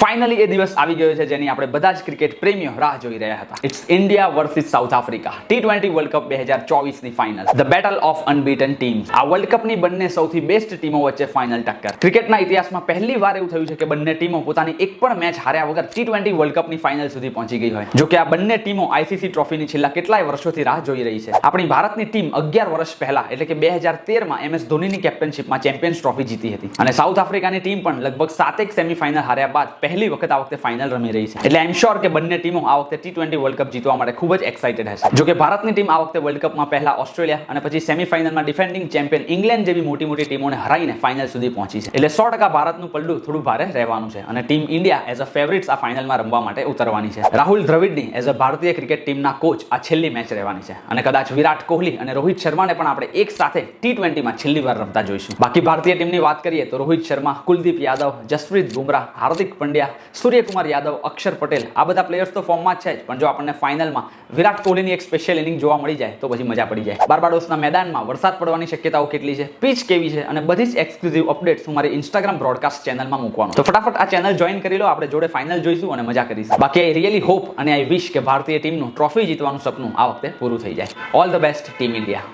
Finally એ દિવસ આવી ગયો છે જેની આપણે બધા જ ક્રિકેટ પ્રેમીઓ રાહ જોઈ રહ્યા હતા. It's India versus South Africa T twenty World Cup બે હજાર ચોવીસની final the battle of unbeaten team આ વર્લ્ડ કપની બંને સૌથી બેસ્ટ ટીમો વચ્ચે ફાઇનલ ટક્કર. ક્રિકેટના ઇતિહાસમાં પહેલી વાર એવું થયું છે કે બંને ટીમો પોતાની એક પણ મેચ હાર્યા વગર ટી ટ્વેન્ટી વર્લ્ડ કપની ફાઇનલ સુધી પહોંચી ગઈ હોય. જો કે આ બંને ટીમો આઈસીસી ટ્રોફીની છેલ્લા કેટલાય વર્ષોથી રાહ જોઈ રહી છે. આપણી ભારતની ટીમ અગિયાર વર્ષ પહેલા, એટલે કે બે હજાર તેરમાં એમએસ ધોનીની કેપ્ટનશીપમાં ચેમ્પિયન્સ ટ્રોફી જીતી હતી. અને સાઉથ આફ્રિકાની ટીમ પણ લગભગ સાતેક સેમીફાઇનલ હાર્યા બાદ પહેલી વખત આ વખતે ફાઇનલ રમી રહી છે. એટલે આઈ એમ શ્યોર કે બંને ટીમો આ વખતે ટી ટ્વેન્ટી વર્લ્ડ કપ જીતવા માટે ખૂબ જ એક્સાઇટેડ હશે. જો કે ભારતની ટીમ આ વખતે વર્લ્ડ કપમાં પહેલા ઓસ્ટ્રેલિયા અને પછી સેમીફાઇનલમાં ડિફેન્ડિંગ ચેમ્પિયન ઇંગ્લેન્ડ જેવી મોટી મોટી ટીમોને હરાઈને ફાઇનલ સુધી પહોંચી છે. એટલે સો ટકા ભારતનું પલ્લું થોડું ભારે રહેવાનું છે અને team India as a favourites આ ફાઇનલમાં રમવા માટે ઉતરવાની છે. રાહુલ દ્રવિડની એઝ અ ભારતીય ક્રિકેટ ટીમના કોચ આ છેલ્લી મેચ રહેવાની છે. અને કદાચ વિરાટ કોહલી અને રોહિત શર્માને પણ આપણે એક સાથે ટી ટ્વેન્ટીમાં છેલ્લી વાર રમતા જોઈશું. બાકી ભારતીય ટીમની વાત કરીએ તો રોહિત શર્મા, કુલદીપ યાદવ, જસપ્રીત બુમરાહ, હાર્દિક પંડ્યા સૂર્યકુમાર યાદવ, અક્ષર પટેલ, આ બધા પ્લેયર્સ તો ફોર્મમાં છે જ. પણ જો આપણને ફાઇનલમાં વિરાટ કોહલીની એક સ્પેશિયલ ઇનિંગ જોવા મળી જાય, તો પછી મજા પડી જાય. બારબાડોસના મેદાનમાં વરસાદ પડવાની શક્યતાઓ કેટલી છે? પીચ કેવી છે? અને બધી જ એક્સક્લુઝિવ અપડેટ્સ હું મારી ઇન્સ્ટાગ્રામ બ્રોડકાસ્ટ ચેનલમાં મૂકવાનું તો ફટાફટ આ ચેનલ જોઈન કરી લો, આપણે જોડે ફાઇનલ જોઈશું અને મજા કરીશું. બાકી આઈ રિયલી હોપ અને આઈ વિશ કે ભારતીય ટીમનું ટ્રોફી જીતવાનું સપનું આ વખતે પૂરું થઈ જાય. All the best team India